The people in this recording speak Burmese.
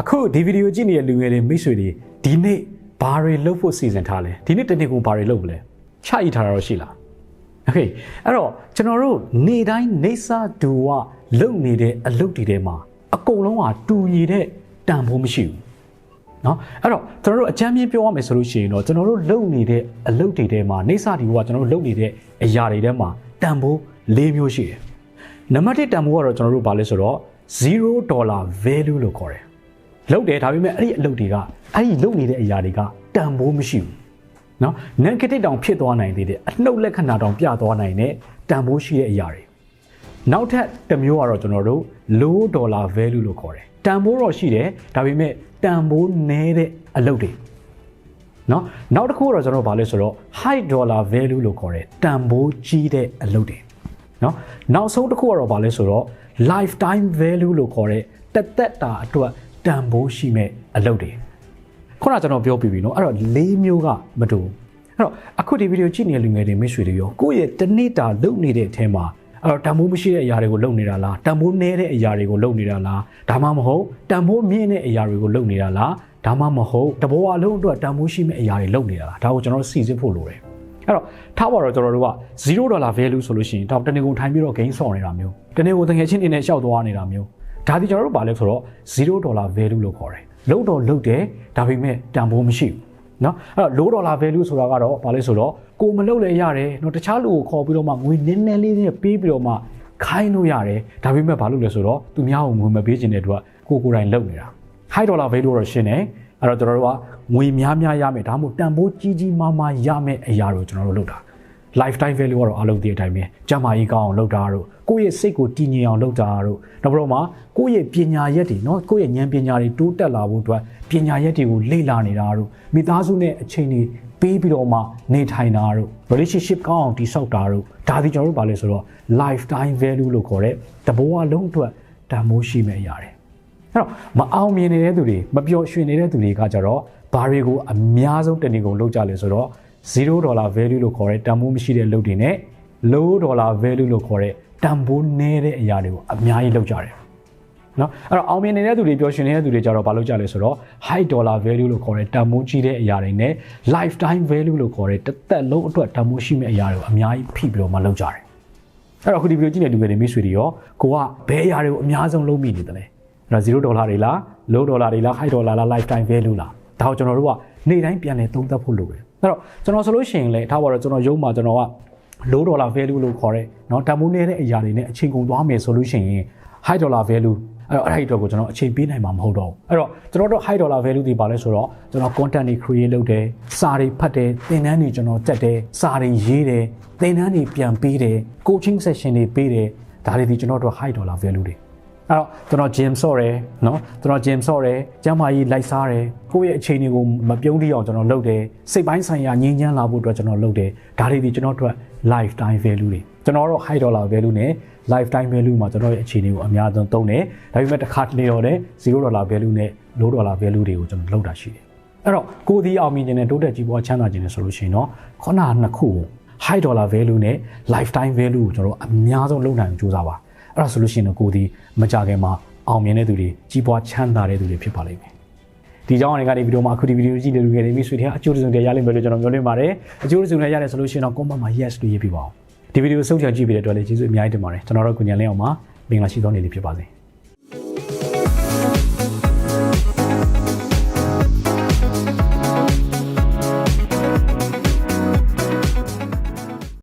အခုဒီဗီဒီယိုကြည့်နေတဲ့လူငယ်တွေမိတ်ဆွေတွေဒီနေ့ဘာတွေလုပ်ဖို့စီစဉ်ထားလဲဒီနေ့တနေ့ကိုဘာတွေလုပ်မလဲချရထားတာတော့ရှိလားโอเคအဲ့တော့ကျွန်တော်တို့နေတိုင်းနေစာဒူဝလုပ်နေတဲ့အလုပ်တွေထဲမှာအကုန်လုံးကတူညီတဲ့တန်ဖိုးမရှိဘူးเนาะအဲ့တော့ကျွန်တော်တို့အချမ်းမြင်ပြောရမယ်ဆိုလို့ရှိရင်တော့ကျွန်တော်တို့လုပ်နေတဲ့အလုပ်တွေထဲမှာနေစာဒီဝကကျွန်တော်တို့လုပ်နေတဲ့အရာတွေထဲမှာတန်ဖိုး၄မျိုးရှိတယ်နံပါတ်1တန်ဖိုးကတော့ကျွန်တော်တို့ဘာလဲဆိုတော့0 dollar value လို့ခေါ်တယ် လုပ်တယ်ဒါပေမဲ့အဲ့ဒီအလုပ်တွေကအဲ့ဒီလုပ်နေတဲ့အရာတွေကတန်ဖိုးမရှိဘူးနော် negative တောင်ဖြစ်သွားနိုင်သေးတယ်အနှုတ်လက္ခဏာတောင်ပြသွားနိုင်တယ်တန်ဖိုးရှိတဲ့အရာတွေနောက်ထပ်တစ်မျိုးကတော့ကျွန်တော်တို့ low dollar value လို့ခေါ်တယ်တန်ဖိုးတော့ရှိတယ်ဒါပေမဲ့တန်ဖိုးနည်းတဲ့အလုပ်တွေနော်နောက်တစ်ခုကတော့ကျွန်တော်ဘာလဲဆိုတော့ high dollar value လို့ခေါ်တယ်တန်ဖိုးကြီးတဲ့အလုပ်တွေနော်နောက်ဆုံးတစ်ခုကတော့ဘာလဲဆိုတော့ lifetime value လို့ခေါ်တဲ့တသက်တာအတွက် တန်ဖိုးရှိမဲ့အလုပ်တွေခုနကျွန်တော်ပြောပြပြီနော်အဲ့တော့၄မျိုးကမတူအဲ့တော့အခုဒီဗီဒီယိုကြည့်နေတဲ့လူငယ်တွေမိတ်ဆွေတွေရောကိုယ့်ရဲ့တနေ့တာလုပ်နေတဲ့အထဲမှာအဲ့တော့တန်ဖိုးမရှိတဲ့အရာတွေကိုလုပ်နေတာလားတန်ဖိုးနည်းတဲ့အရာတွေကိုလုပ်နေတာလားဒါမှမဟုတ်တန်ဖိုးမြင့်တဲ့အရာတွေကိုလုပ်နေတာလားဒါမှမဟုတ်တဘောအလုံးအတွက်တန်ဖိုးရှိမဲ့အရာတွေလုပ်နေတာလားဒါကိုကျွန်တော်စီစစ်ဖို့လိုတယ်အဲ့တော့ထားပါတော့ကျွန်တော်တို့က0ဒေါ်လာ value ဆိုလို့ရှိရင်တော့တနေ့ကုန်ထိုင်ပြီးတော့ gain ဆော့နေတာမျိုးတနေ့ကုန်တကယ်ချင်းနေနဲ့ရှောက်သွားနေတာမျိုး ဒါဒီကျွန်တော်တို့ပါလဲဆိုတော့0ဒေါ်လာ value လို့ခေါ်တယ်လုံးတော့လုံးတယ်ဒါပေမဲ့တန်ဖိုးမရှိဘူးเนาะအဲ့တော့ low dollar value ဆိုတာကတော့ဘာလဲဆိုတော့ကိုမလုပ်လဲရတယ်เนาะတခြားလူကိုခေါ်ပြီးတော့မှငွေနည်းနည်းလေးနဲ့ပေးပြီးတော့မှခိုင်းလို့ရတယ်ဒါပေမဲ့ဘာလို့လဲဆိုတော့သူများကိုငွေမပေးချင်တဲ့အတွက်ကိုကိုယ်တိုင်လုပ်နေတာ high dollar value တော့ရှင်းတယ်အဲ့တော့ကျွန်တော်တို့ကငွေများများရမယ်ဒါမှမဟုတ်တန်ဖိုးကြီးကြီးမားမားရမယ်အရာတွေကိုကျွန်တော်တို့လုပ်တာ lifetime value ကတော့အလုပ်တည်းအတိုင်းပဲကျန်းမာရေးကောင်းအောင်လုပ်တာတို့ ကိုယ့်ရဲ့စိတ်ကိုတည်ငြိမ်အောင်လုပ်တာတို့နောက်ပြီးတော့မှကိုယ့်ရဲ့ပညာရက်တွေနော်ကိုယ့်ရဲ့ဉာဏ်ပညာတွေတိုးတက်လာဖို့အတွက်ပညာရက်တွေကိုလေ့လာနေတာတို့မိသားစုနဲ့အချိန်တွေပေးပြီးတော့မှနေထိုင်တာတို့ relationship ကောင်းအောင်တည်ဆောက်တာတို့ဒါဒီကျွန်တော်တို့ဘာလဲဆိုတော့ lifetime value လို့ခေါ်တဲ့တဘောအလုံးအတွက်တန်ဖိုးရှိမဲ့ရတယ်အဲ့တော့မအောင်မြင်နေတဲ့သူတွေမပျော်ရွှင်နေတဲ့သူတွေကကြတော့ဘာတွေကိုအများဆုံးတဏီကုန်လောက်ကြလဲဆိုတော့0ဒေါ်လာ value လို့ခေါ်တဲ့တန်ဖိုးမရှိတဲ့လုပ်တွေနဲ့ low dollar value လို့ခေါ်တဲ့ တန်ဖိုးနည်းတဲ့အရာတွေကိုအများကြီးလောက်ကြတယ်နော်အဲ့တော့အောင်မြင်နေတဲ့သူတွေပျော်ရွှင်နေတဲ့သူတွေကြတော့ဘာလုပ်ကြလဲဆိုတော့ high dollar value လို့ခေါ်တဲ့တန်ဖိုးကြီးတဲ့အရာတွေနဲ့ lifetime value လို့ခေါ်တဲ့တစ်သက်လုံးအတွက်တန်ဖိုးရှိမဲ့အရာတွေကိုအများကြီးဖိပြီးတော့မှလုပ်ကြတယ်အဲ့တော့အခုဒီဗီဒီယိုကြည့်နေတဲ့လူငယ်တွေမိတ်ဆွေတွေရောကိုကဘယ်အရာတွေကိုအများဆုံးလုပ်မိနေတယ်လဲအဲ့တော့0ဒေါ်လာတွေလား low ဒေါ်လာတွေလား high ဒေါ်လာလား lifetime value လားဒါကိုကျွန်တော်တို့ကနေ့တိုင်းပြန်လည်သုံးသပ်ဖို့လိုတယ်အဲ့တော့ကျွန်တော်ဆိုလို့ရှိရင်လေထားပါတော့ကျွန်တော်ရုံးမှာကျွန်တော်က low dollar value လို့ခေါ်တဲ့เนาะတန်ဖိုးနည်းတဲ့အရာတွေနဲ့အချိန်ကုန်သွားမယ်ဆိုလို့ရှိရင် high dollar value အဲ့တော့အဲ့ဒီအတွက်ကိုကျွန်တော်အချိန်ပေးနိုင်မှာမဟုတ်တော့ဘူးအဲ့တော့ကျွန်တော်တို့ high dollar value တွေပါလဲဆိုတော့ကျွန်တော် content တွေ create လုပ်တယ်စာတွေဖတ်တယ်သင်တန်းတွေကျွန်တော်တက်တယ်စာတွေရေးတယ်သင်တန်းတွေပြန်ပေးတယ် coaching session တွေပေးတယ်ဒါတွေဒီကျွန်တော်တို့ high dollar value တွေ အဲ့တော့ကျွန်တော် gym ဆော့တယ်နော်ကျွန်တော် gym ဆော့တယ်ကျန်းမာရေးလိုက်စားတယ်ကိုယ့်ရဲ့အခြေအနေကိုမပြုံးတိအောင်ကျွန်တော်လုပ်တယ်စိတ်ပိုင်းဆိုင်ရာငြိမ်းချမ်းလာဖို့အတွက်ကျွန်တော်လုပ်တယ်ဒါတွေဒီကျွန်တော်တို့ lifetime value တွေကျွန်တော်တို့ high dollar value နဲ့ lifetime value မှာကျွန်တော်ရဲ့အခြေအနေကိုအများဆုံးသုံးတယ်ဒါပေမဲ့တစ်ခါတလေတော့လည်း0 dollar value နဲ့ low dollar value တွေကိုကျွန်တော်လုပ်တာရှိတယ်အဲ့တော့ကိုဒီအောင်မြင်တဲ့တိုးတက်ကြီးပွားချမ်းသာခြင်းနဲ့ဆိုလို့ရှိရင်တော့ခုနကနှစ်ခု high dollar value နဲ့ lifetime value ကိုကျွန်တော်အများဆုံးလုပ်နိုင်အောင်ကြိုးစားပါ အဲ့ဒါဆိုလို့ရှိရင်တော့ကိုဒီမကြခင်မှာအောင်မြင်တဲ့သူတွေကြီးပွားချမ်းသာတဲ့သူတွေဖြစ်ပါလိမ့်မယ်ဒီကြောင်းအနေကနေဗီဒီယိုမှာအခုဒီဗီဒီယိုကြည့်တဲ့လူငယ်တွေမိတ်ဆွေတွေကအကျိုးစုံတွေရလိမ့်မယ်လို့ကျွန်တော်မျှော်လင့်ပါတယ်အကျိုးစုံတွေရတယ်ဆိုလို့ရှိရင်တော့ comment မှာ yes လို့ရေးပြပါအောင်ဒီဗီဒီယိုစုံချကြည့်ပြီးတဲ့အတွက်လည်းကျေးဇူးအများကြီးတင်ပါတယ်ကျွန်တော်တို့ကုညံလင်းအောင်မှာမင်္ဂလာရှိသောနေ့လေးဖြစ်ပါစေ